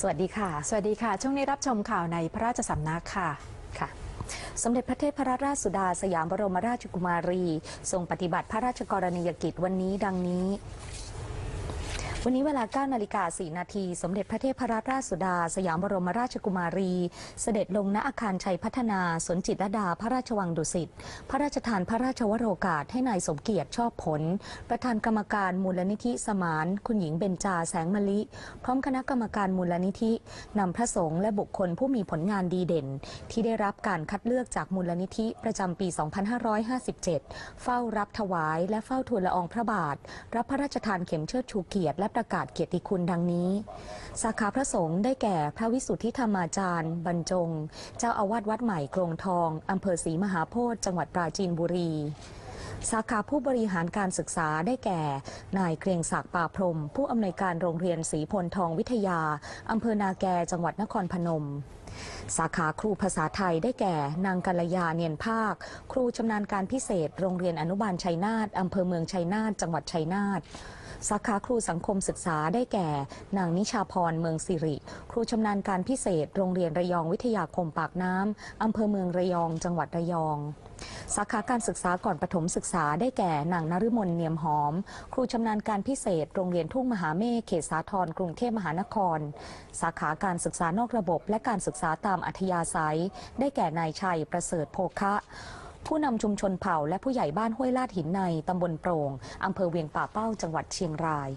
สวัสดีค่ะ สวัสดีค่ะ ช่วงนี้รับชมข่าวในพระราชสำนักค่ะค่ะสมเด็จพระเทพรราชสุดาสยามบรมราชกุมารี ทรงปฏิบัติพระราชกรณียกิจวันนี้ดังนี้ วันนี้เวลา9นาฬิกา4นาที สมเด็จพระเทพรราชสุดา สยามบรมราชกุมารี เสด็จลงณอาคารชัยพัฒนา สวนจิตรดา พระราชวังดุสิต พระราชทานพระราชวโรกาสให้นายสมเกียรติชอบผล ประธานกรรมการมูลนิธิสมาน คุณหญิงเบญจาแสงมะลิ พร้อมคณะกรรมการมูลนิธินำพระสงฆ์และบุคคลผู้มีผลงานดีเด่น ที่ได้รับการคัดเลือกจากมูลนิธิประจำปี 2557 เฝ้ารับถวายและเฝ้าทูลละอองพระบาท รับพระราชทานเข็มเชิดชูเกียรติและประกาศเกียรติคุณดังนี้ สาขาพระสงฆ์ได้แก่พระวิสุทธิธรรมาจารย์ บรรจง เจ้าอาวาสวัดใหม่กรงทองอำเภอศรีมหาโพธิจังหวัดปราจีนบุรี สาขาผู้บริหารการศึกษาได้แก่ นายเกรียงศักดิ์ป่าพรม ผู้อำนวยการโรงเรียนศรีพลทองวิทยาอำเภอนาแกจังหวัดนครพนม สาขาครูภาษาไทยได้แก่ นางกัลยาเนียนภาค ครูชำนาญการพิเศษ โรงเรียนอนุบาลชัยนาทอำเภอเมืองชัยนาทจังหวัดชัยนาทสาขาครูสังคมศึกษาได้แก่ นางนิชาพรเมืองสิริ ครูชำนาญการพิเศษ โรงเรียนระยองวิทยาคมปากน้ำอำเภอเมืองระยอง จังหวัดระยอง สาขาการศึกษาก่อนประถมศึกษาได้แก่ นางนฤมลเนียมหอม ครูชำนาญการพิเศษ โรงเรียนทุ่งมหาเมฆเขตสาทรกรุงเทพมหานคร สาขาการศึกษานอกระบบ และการศึกษาตามอัธยาศัย ได้แก่นายชัยประเสริฐโภคะผู้นำชุมชนเผ่าและผู้ใหญ่บ้านห้วยลาดหินในตำบลโปร่งอำเภอเวียงป่าเป้าจังหวัดเชียงราย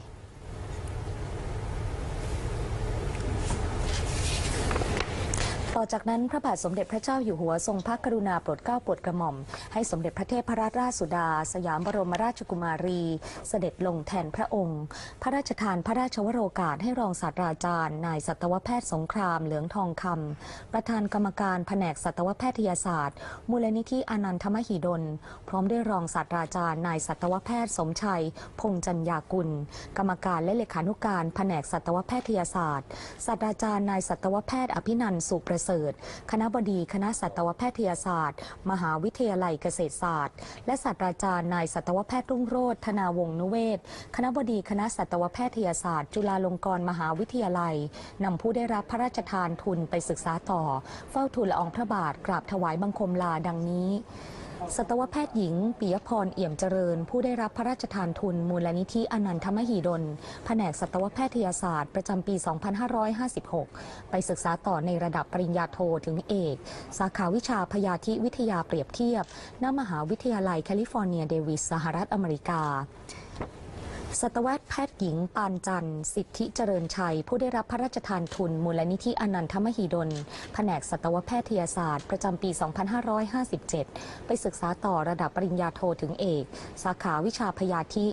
ต่อจากนั้นพระบาทสมเด็จพระเจ้าอยู่หัวทรงพระกรุณาโปรดเกล้าโปรดกระหม่อม ให้สมเด็จพระเทพรราชสุดา สยามบรมราชกุมารี เสด็จลงแทนพระองค์ พระราชทานพระราชวโรกาสให้รองศาสตราจารย์ นายสัตวแพทย์สงครามเหลืองทองคำประธานกรรมการแผนกสัตวแพทยศาสตร์ มูลนิธิอนันทมหิดล พร้อมด้วยรองศาสตราจารย์นายสัตวแพทย์สมชัย พงจัญญากุล กรรมการและเลขานุการแผนกสัตวแพทยศาสตร์ศาสตราจารย์นายสัตวแพทย์อภินันท์สุประเสริฐ คณะบดีคณะสัตวแพทยศาสตร์ มหาวิทยาลัยเกษตรศาสตร์ และศาสตราจารย์นายสัตวแพทย์รุ่งโรจน์ธนาวงศ์นุเวศ คณะบดีคณะสัตวแพทยศาสตร์ จุฬาลงกรณ์มหาวิทยาลัยนำผู้ได้รับพระราชทานทุนไปศึกษาต่อ เฝ้าทูลละอองพระบาทกราบถวายบังคมลาดังนี้ สัตวแพทย์หญิงปิยพรเอี่ยมเจริญ ผู้ได้รับพระราชทานทุนมูลนิธิอนันทมหิดล แผนกสัตวแพทยศาสตร์ประจำปี 2556 ไปศึกษาต่อในระดับปริญญาโทถึงเอก สาขาวิชาพยาธิวิทยาเปรียบเทียบ ณ มหาวิทยาลัยแคลิฟอร์เนียเดวิสสหรัฐอเมริกา สัตวแพทย์หญิงปานจันทร์สิทธิเจริญชัย ผู้ได้รับพระราชทานทุน มูลนิธิอนันทมหิดล แผนกสัตวแพทยศาสตร์ ประจำปี 2557 ไปศึกษาต่อระดับปริญญาโทถึงเอก สาขาวิชาพยาธิ